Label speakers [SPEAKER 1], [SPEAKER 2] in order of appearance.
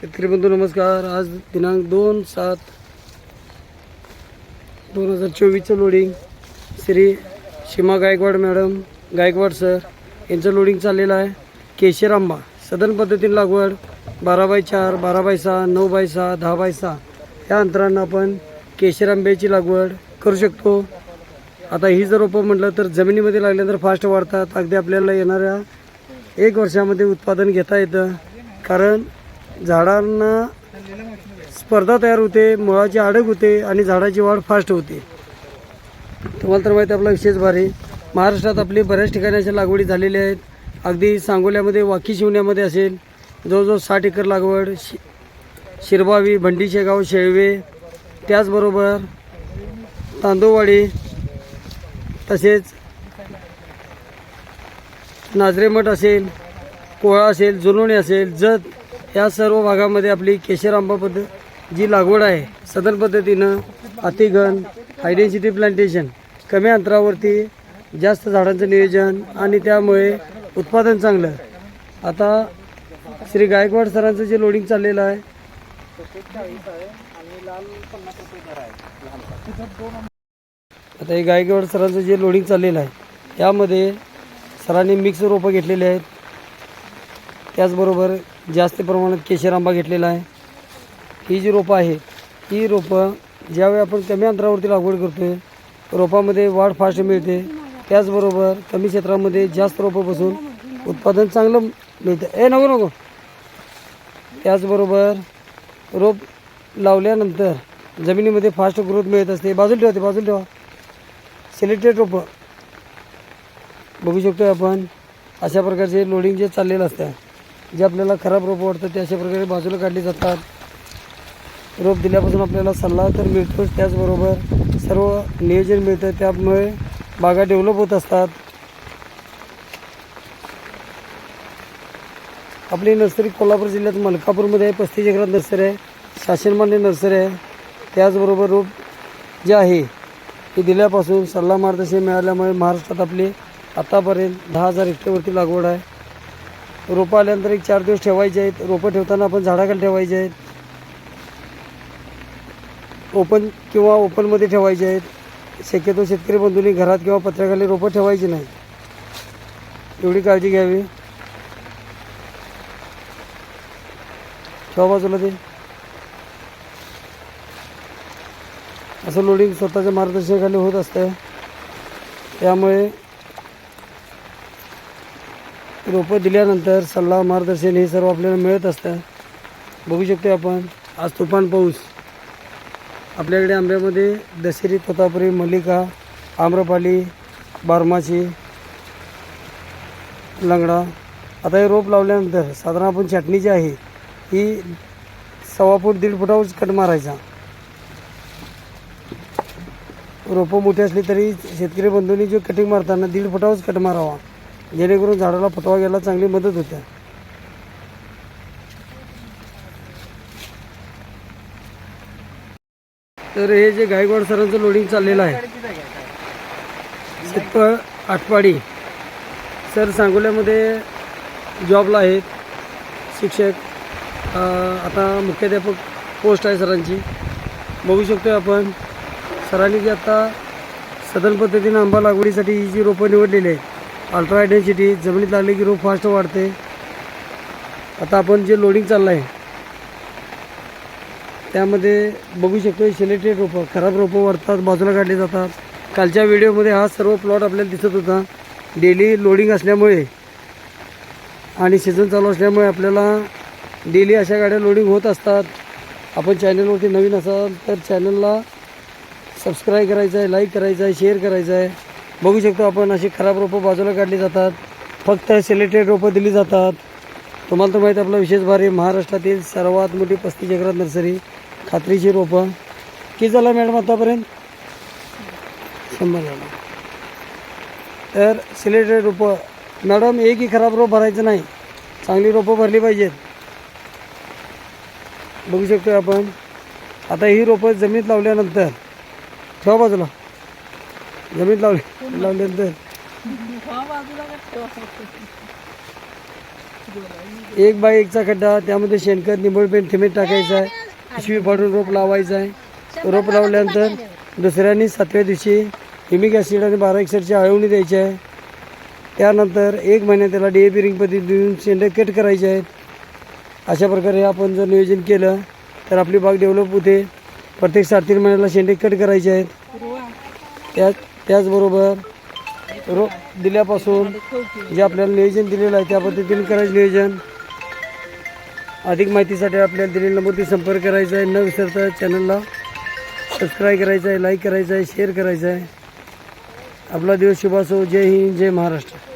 [SPEAKER 1] शेतकरी बंधू नमस्कार. आज दिनांक दोन सात दोन हजार चोवीसचं loading Shri Seema Gaikwad madam Gaikwad sir यांचं लोडिंग चाललेलं आहे. केशर आंबा सदन पद्धतीने लागवड बारा बाय चार बारा बाय सहा नऊ बाय सहा दहा बाय सहा. या अंतरानं आपण केशर आंब्याची लागवड करू शकतो. आता ही जर रोपं म्हटलं तर जमिनीमध्ये लागल्यानंतर फास्ट वाढतात. अगदी आपल्याला येणाऱ्या एक वर्षामध्ये उत्पादन घेता येतं. कारण झाडांना स्पर्धा तयार होते मुळाची अडक होते आणि झाडाची वाढ फास्ट होते. तुम्हाला तर माहिती आपला विशेष भारी महाराष्ट्रात आपली बऱ्याच ठिकाणी अशा लागवडी झालेल्या आहेत. अगदी सांगोल्यामध्ये वाकी शिवण्यामध्ये असेल जवळजवळ साठ एकर लागवड शि शिरबावी भंडी शेगाव शेळवे त्याचबरोबर तांदूळवाडी तसेच नाजरेमठ असेल कोळा असेल जुनोणी असेल जत या सर्व भागामध्ये आपली केशर आंबा पद्धत जी लागवड आहे सदन पद्धतीनं अतिगण हायडेन्सिटी प्लांटेशन कमी अंतरावरती जास्त झाडांचं नियोजन आणि त्यामुळे उत्पादन चांगलं. आता श्री गायकवाड सरांचं जे लोडिंग चाललेलं आहे आता हे गायकवाड सरांचं जे लोडिंग चाललेलं आहे यामध्ये सरांनी मिक्स रोपं घेतलेले आहेत. त्याचबरोबर जास्त प्रमाणात केशर आंबा घेतलेला आहे. ही जी रोपं आहे ही रोपं ज्यावेळी आपण कमी अंतरावरती लागवड करतो आहे रोपामध्ये वाढ फास्ट मिळते. त्याचबरोबर कमी क्षेत्रामध्ये जास्त रोपं बसून उत्पादन चांगलं मिळतं. ए नको नको. त्याचबरोबर रोप लावल्यानंतर जमिनीमध्ये फास्ट ग्रोथ मिळत असते. बाजूला ठेवा ते बाजूला ठेवा. सिलेक्टेड रोपं बघू शकतो आपण. अशा प्रकारचे लोडिंग जे चाललेलं असतं. जे आपल्याला खराब रोपं वाटतं ते अशा प्रकारे बाजूला काढली जातात. रोप दिल्यापासून आपल्याला सल्ला तर मिळतोच. त्याचबरोबर सर्व नियोजन मिळतं त्यामुळे बागा डेव्हलप होत असतात. आपली नर्सरी कोल्हापूर जिल्ह्यात मलकापूरमध्ये आहे. पस्तीस एकरात नर्सरी आहे. शासनमान्य नर्सरी आहे. त्याचबरोबर रोप जे आहे ते दिल्यापासून सल्ला मार्गदर्शन मिळाल्यामुळे महाराष्ट्रात आपली आतापर्यंत दहा हजार हेक्टरवरती लागवड आहे. रोपं आल्यानंतर एक चार दिवस ठेवायचे आहेत. रोपं ठेवताना आपण झाडाखाली ठेवायचे आहेत. ओपन किंवा ओपनमध्ये ठेवायचे आहेत. शक्यतो शेतकरी बंधूंनी घरात किंवा पत्र्याखाली रोपं ठेवायची नाही. एवढी काळजी घ्यावी. ठेवा बाजूला ते. असं लोडिंग स्वतःच्या मार्गदर्शनाखाली होत असतं त्यामुळे रोपं दिल्यानंतर सल्ला मार्गदर्शन हे सर्व आपल्याला मिळत असतं बघू शकतो आपण आज तुफान पाऊस. आपल्याकडे आंब्यामध्ये दशेरी तोतापुरी मल्लिका आम्रपाली बारमाची लंगडा. आता हे रोप लावल्यानंतर साधारण आपण छाटणी जी आहे ही सव्वा फूट दीड फुटावर कट मारायचा. रोपं मोठी असली तरी शेतकरी बंधूंनी जो कटिंग मारताना दीड फुटावरच कट मारावा. जेणेकरून झाडाला फटवा घ्यायला चांगली मदत होते. तर हे जे गायकवाड सरांचं लोडिंग चाललेलं आहे. सिप्पळ आटपाडी सर सांगोल्यामध्ये जॉबला आहेत. शिक्षक आता मुख्याध्यापक पोस्ट आहे सरांची. बघू शकतो आपण. सरांनी जी आता सदन पद्धतीनं आंबा लागवडीसाठी ही जी रोपं निवडलेली आहेत अल्ट्रा डेन्सिटी जमिनीत लागली की रोप फास्ट वाढते. आता आपण जे लोडिंग चाललं आहे त्यामध्ये बघू शकतो सिलेक्टेड रोपं खराब रोपं वाढतात बाजूला काढले जातात. कालच्या व्हिडिओमध्ये हा सर्व प्लॉट आपल्याला दिसत होता. डेली लोडिंग असल्यामुळे आणि सीझन चालू असल्यामुळे आपल्याला डेली अशा गाड्या लोडिंग होत असतात. आपण चॅनलवरती नवीन असाल तर चॅनलला सबस्क्राईब करायचं आहे लाईक करायचं आहे शेअर करायचं आहे बघू शकतो आपण अशी खराब रोपं बाजूला काढली जातात. फक्त सिलेक्टेड रोपं दिली जातात. तुम्हाला तर माहिती आपला विशेष भारी महाराष्ट्रातील सर्वात मोठी पस्तीस एकरात नर्सरी खात्रीची रोपं. किती झाला मॅडम आतापर्यंत? शंभर झाला. तर सिलेक्टेड रोपं. मॅडम एकही खराब रोप भरायचं नाही. चांगली रोपं भरली पाहिजेत. बघू शकतो आपण. आता ही रोपं जमिनीत लावल्यानंतर ठेवा बाजूला. जमीन लावली. लावल्यानंतर एक बाय एकचा खड्डा त्यामध्ये शेणखत निंबळपेन थिमेट टाकायचं आहे. पिशवी फाडून रोप लावायचं आहे. रोप लावल्यानंतर दुसऱ्याने सातव्या दिवशी हिमिक ॲसिड आणि बारा एकसरची आळवणी द्यायची आहे. त्यानंतर एक महिन्यात त्याला डी ए पी रिंग पद्धती देऊन शेंडे कट करायचे आहेत. अशा प्रकारे आपण जर नियोजन केलं तर आपली बाग डेव्हलप होते. प्रत्येक सात तीन महिन्याला शेंडे कट करायचे आहेत. त्या त्याचबरोबर रो दिल्यापासून जे आपल्याला नियोजन दिलेलं आहे त्या पद्धतीने करायचं नियोजन. अधिक माहितीसाठी आपल्याला दिलेल्या नंबरती संपर्क करायचा आहे. न विसरता चॅनलला सबस्क्राईब करायचं आहे लाईक करायचं आहे शेअर करायचं आहे. आपला दिवस शुभ असो. जय हिंद जय महाराष्ट्र.